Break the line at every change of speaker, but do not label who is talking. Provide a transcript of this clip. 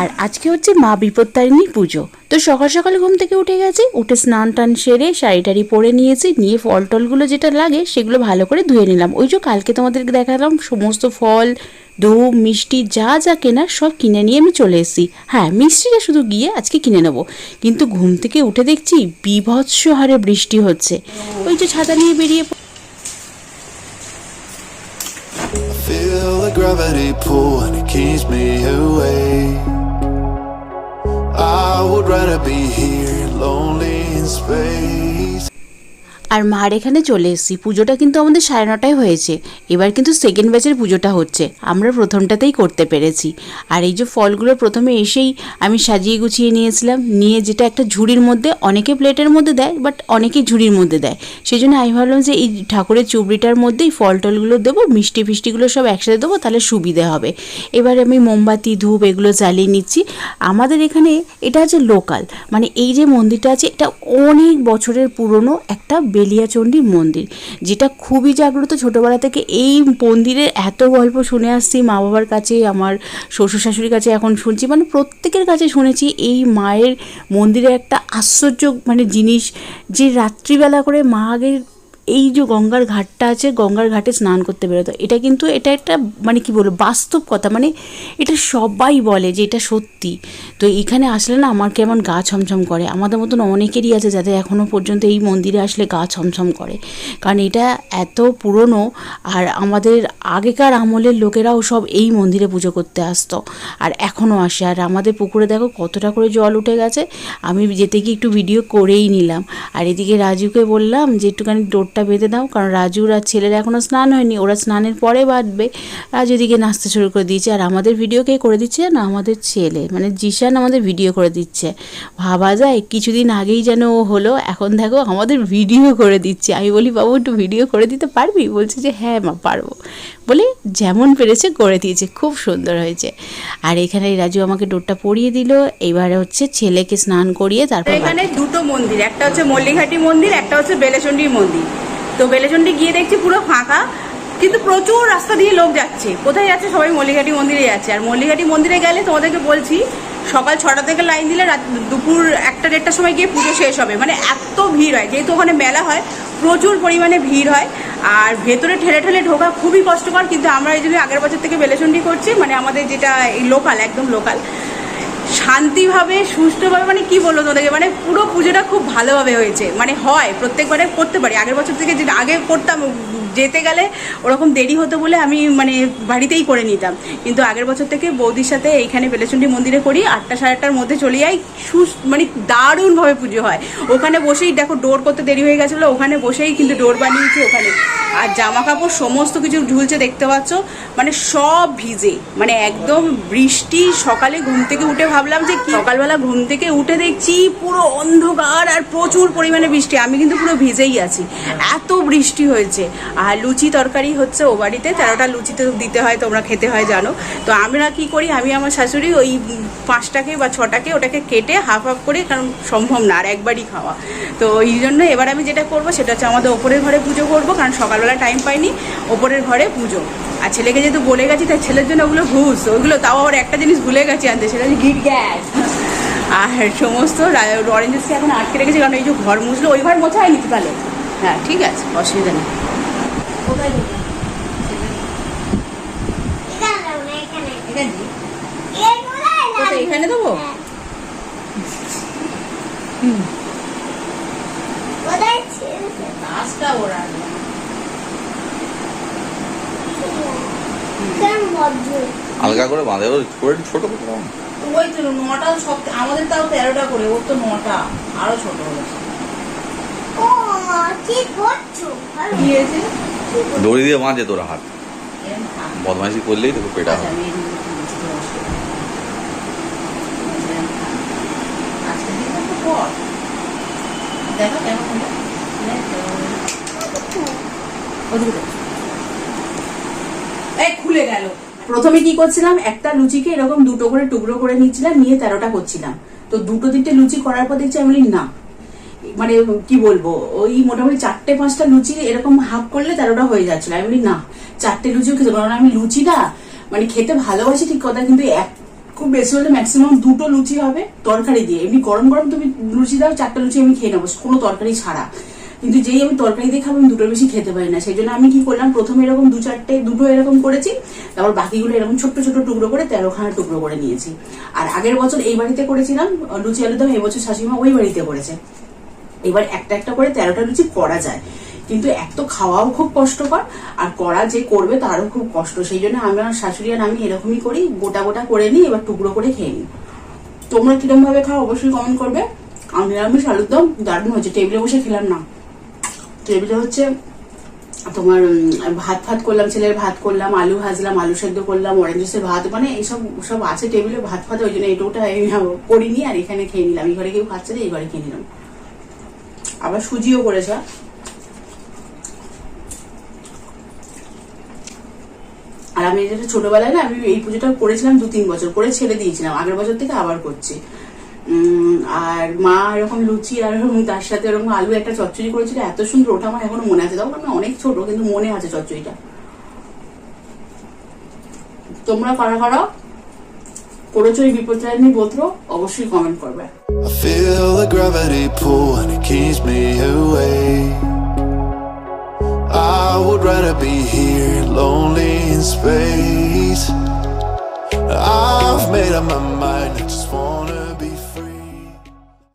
আর আজকে হচ্ছে মা বিপত্তারিণী পুজো। তো সকাল সকাল ঘুম থেকে উঠে গেছি, উঠে স্নান টান সেরে শাড়ি টাড়ি পরে নিয়েছি, নিয়ে ফল টলগুলো যেটা লাগে সেগুলো ভালো করে ধুয়ে নিলাম। ওই যে কালকে তোমাদেরকে দেখালাম সমস্ত ফল, ধূপ, মিষ্টি, যা যা কেনার সব কিনে নিয়ে আমি চলে এসেছি। হ্যাঁ মিষ্টিটা শুধু গিয়ে আজকে কিনে নেব। কিন্তু ঘুম থেকে উঠে দেখছি বিভৎস হারে বৃষ্টি হচ্ছে। ওই যে ছাতা নিয়ে বেরিয়ে
Feel the gravity pull and it keeps me away. Would be here, lonely in space.
আর মার এখানে চলে এসেছি। পুজোটা কিন্তু আমাদের সাড়ে নটায় হয়েছে। এবার কিন্তু সেকেন্ড ব্যাচের পুজোটা হচ্ছে। আমরা প্রথমটাতেই করতে পেরেছি। আর এই যে ফলগুলো প্রথমে এসেই আমি সাজিয়ে গুছিয়ে নিয়েছিলাম। নিয়ে যেটা একটা ঝুড়ির মধ্যে অনেকে প্লেটের মধ্যে দেয় বাট অনেকে ঝুড়ির মধ্যে দেয়। সেই জন্য আমি ভাবলাম যে এই ঠাকুরের চুবড়িটার মধ্যেই ফল টলগুলো দেবো, মিষ্টি ফিষ্টিগুলো সব একসাথে দেবো, তাহলে সুবিধে হবে। এবার আমি মোমবাতি, ধূপ এগুলো জ্বালিয়ে নিচ্ছি। আমাদের এখানে এটা হচ্ছে লোকাল মানে এই যে মন্দিরটা আছে, এটা অনেক বছরের পুরনো একটা বেলিয়াচণ্ডী মন্দির, যেটা খুবই জাগ্রত ছোটোবেলা থেকে। এই মন্দিরের এত গল্প শুনে আসছি মা বাবার কাছে, আমার শ্বশুর শাশুড়ির কাছে এখন শুনছি। মানে প্রত্যেকের কাছে শুনেছি এই মায়ের মন্দিরে একটা আশ্চর্য মানে জিনিস, যে রাত্রিবেলা করে মা আগের এই যে গঙ্গার ঘাটটা আছে, গঙ্গার ঘাটে স্নান করতে বেরোতো। এটা কিন্তু এটা একটা মানে কি বলব, বাস্তব কথা। মানে এটা সবাই বলে যে এটা সত্যি। তো এখানে আসলে না আমার কেমন গা ছমছম করে। আমাদের মতন অনেকেরই আছে যাদের এখনও পর্যন্ত এই মন্দিরে আসলে গা ছমছম করে। কারণ এটা এত পুরনো আর আমাদের আগেকার আমলের লোকেরাও সব এই মন্দিরে পুজো করতে আসতো আর এখনও আসে। আর আমাদের পুকুরে দেখো কতটা করে জল উঠে গেছে। আমি যেতে গিয়ে একটু ভিডিও করেই নিলাম। আর এদিকে রাজুকে বললাম যে একটুখানি ডোরটা বেঁধে দাও, কারণ রাজুর আর ছেলের এখনও স্নান হয়নি, ওরা স্নানের পরে বাঁধবে। রাজু এদিকে নাচতে শুরু করে দিয়েছে, আর আমাদের ভিডিও কে করে দিচ্ছে না আমাদের ছেলে মানে জিশান আমাদের ভিডিও করে দিচ্ছে। ভাবা যায়, কিছুদিন আগেই যেন ও হলো, এখন দেখো আমাদের ভিডিও করে দিচ্ছে। আমি বলি, বাবু, একটু ভিডিও করে দিতে পারবি? বলছে যে হ্যাঁ মা, পারব। বলে যেমন পেরেছে করে দিয়েছে, খুব সুন্দর হয়েছে। আর এখানে রাজু আমাকে ডোরটা পরিয়ে দিল এবারে হচ্ছে ছেলেকে স্নান করিয়ে তারপর
এখানে দুটো মন্দির, একটা হচ্ছে মল্লিঘাটি মন্দির, একটা হচ্ছে বেলেচন্ডী মন্দির। তো বেলেচন্ডী গিয়ে দেখছি পুরো ফাঁকা, কিন্তু প্রচুর রাস্তা দিয়ে লোক যাচ্ছে। কোথায় যাচ্ছে? সবাই মল্লিঘাটি মন্দিরে যাচ্ছে। আর মল্লিঘাটি মন্দিরে গেলে তোমাদেরকে বলছি, সকাল ছটা থেকে লাইন দিলে দুপুর একটা দেড়টার সময় গিয়ে পুজো শেষ হবে। মানে এত ভিড় হয়, যেহেতু ওখানে মেলা হয় প্রচুর পরিমাণে ভিড় হয়। আর ভেতরে ঠেলে ঠেলে ঢোকা খুবই কষ্টকর, কিন্তু আমরা এই জন্য আগের বছর থেকে বেলেচন্ডি করছি মানে আমাদের যেটা লোকাল একদম লোকাল শান্তিভাবে, সুষ্ঠুভাবে মানে কি বলব তোমাদেরকে? মানে পুরো পুজোটা খুব ভালোভাবে হয়েছে। মানে হয়, প্রত্যেকবারে করতে পারি। আগের বছর থেকে যেটা আগে করতাম, যেতে গেলে ওরকম দেরি হতো বলে আমি মানে বাড়িতেই করে নিতাম। কিন্তু আগের বছর থেকে বৌদির সাথে এইখানে বেলেচন্ডী মন্দিরে করি, আটটা সাড়ে আটটার মধ্যে চলে যাই। সুস মানে দারুণভাবে পুজো হয়। ওখানে বসেই দেখো ডোর করতে দেরি হয়ে গেছিল, ওখানে বসেই কিন্তু ডোর বানিয়েছি ওখানে। আর জামা কাপড় সমস্ত কিছু ঝুলছে, দেখতে পাচ্ছ? মানে সব ভিজে। মানে একদম বৃষ্টি, সকালে ঘুম থেকে উঠে ভাবলাম যে সকালবেলা ঘুম থেকে উঠে দেখছি পুরো অন্ধকার আর প্রচুর পরিমাণে বৃষ্টি। আমি কিন্তু পুরো ভিজেই আছি। এত বৃষ্টি হয়েছে। আর লুচি তরকারি হচ্ছে ও বাড়িতে। তেরোটা লুচি তো দিতে হয়, তোমরা খেতে হয়, জানো। তো আমরা কি করি? আমি আমার শাশুড়ি ওই পাঁচটাকে বা ছটাকে ওটাকে কেটে হাফ হাফ করে, কারণ সম্ভব না, আর একবারই খাওয়া। তো এই জন্য এবার আমি যেটা করব, সেটা হচ্ছে আমাদের ওপরের ঘরে পুজো করব, কারণ সকালবেলা টাইম পাইনি। ওপরের ঘরে পুজো। আর ছেলেকে যেহেতু বলে গেছি তাই ছেলের জন্য ওগুলো ঘুষ। ওইগুলো তাও আবার একটা জিনিস ভুলে গেছি আনতে সেটা হচ্ছে গিট গ্যাস। আর সমস্ত অরেঞ্জ জুসকে এখন আটকে রেখেছি কারণ এই যে ঘর মুছলো ওই ঘর মোছা হয়নি তাহলে? হ্যাঁ ঠিক আছে অসুবিধা নেই। কোথায় এখানে দেবো? কাজটা ওরা।
হালকা করে বাঁধে ও করে ছোট করে।
ওই তো নটা সব আমাদের তাও তেরোটা করে ওর তো নটা আরও ছোট হয়েছে কি হয়েছে?
দড়ি দিয়ে বাঁধে তোরা হাত। বদমাইশি করলেই তোকে পেটা
আচ্ছা,
হবে
আমি এদিকে একটু বুঝতে অসুবিধা নেই। এরম থাক। আজকের দিনটা তো পর। দেখো কেমন হলো? দেখো। ওদিকে দেখো। এই খুলে গেল। প্রথমে কি করছিলাম? একটা লুচিকে এরকম দুটো করে টুকরো করে নিচ্ছিলাম, নিয়ে তেরোটা করছিলাম। তো দুটো তিনটে লুচি করার পর দেখছি আমি না। মানে কি বলব? ওই মোটামুটি চারটে পাঁচটা লুচি এরকম হাফ করলে তেরোটা হয়ে যাচ্ছিল। আমি বলি, না, চারটে লুচিও খেতে না। আমি লুচিটা মানে খেতে ভালোবাসি ঠিক কথা, কিন্তু এক
খুব বেশি হলে ম্যাক্সিমাম দুটো লুচি হবে তরকারি দিয়ে। এমনি গরম গরম তুমি লুচি দাও, চারটা লুচি আমি খেয়ে নেব, কোনো তরকারি ছাড়া। কিন্তু যেই আমি তরকারি দিয়ে খাব আমি দুটোর বেশি খেতে পারি না, সেই জন্য আমি কি করলাম, প্রথমে এরকম দু চারটে, দুটো এরকম করেছি, তারপর বাকিগুলো এরকম ছোট্ট ছোট টুকরো করে তেরোখানা টুকরো করে নিয়েছি। আর আগের বছর এই বাড়িতে করেছিলাম, লুচি আলুর দম, এবছর শাশুড়িমা ওই বাড়িতে করেছে। এবার একটা একটা করে তেরোটা লুচি করা যায়। কিন্তু এক তো খাওয়াও খুব কষ্টকর, আর করা যে করবে তারও খুব কষ্ট। সেই জন্য আমার শাশুড়ি আর আমি এরকমই করি, গোটা গোটা করে নিই, এবার টুকরো করে খেয়ে নিই। তোমরা কিরম ভাবে খাও অবশ্যই কমেন্ট করবে। আমি নিরামিষ আলুর দম, দারুণ হয়েছে টেবিলে বসে খেলাম না। টেবিলে হচ্ছে তোমার ভাত ফাত করলাম, ছেলের ভাত করলাম, আলু ভাজলাম, আলু সেদ্ধ করলাম অরেঞ্জ জুসের ভাত মানে এইসব, সব আছে টেবিলে ভাত ফাত, ওই জন্য এটা করিনি আর এখানে খেয়ে নিলাম। এই ঘরে কেউ খাচ্ছে না, এই ঘরে খেয়ে নিলাম। আবার সুজিও করেছে। আর আমি যেটা ছোটবেলায় না, আমি এই পুজোটা করেছিলাম দু তিন বছর, করে ছেড়ে দিয়েছিলাম, আগের বছর থেকে আবার করছি। আর মা এরকম লুচি আর তার সাথে এরকম আলু একটা চচ্চড়ি করেছিল এত সুন্দর ওটা আমার এখনও মনে আছে তখন আমি অনেক ছোট কিন্তু মনে আছে চচ্চড়িটা তোমরা কারা কারা করেছ অবশ্যই কমেন্ট করবে
I feel the gravity pull and it keeps me away. I would rather be here, lonely in space. I've made up my mind, I just want.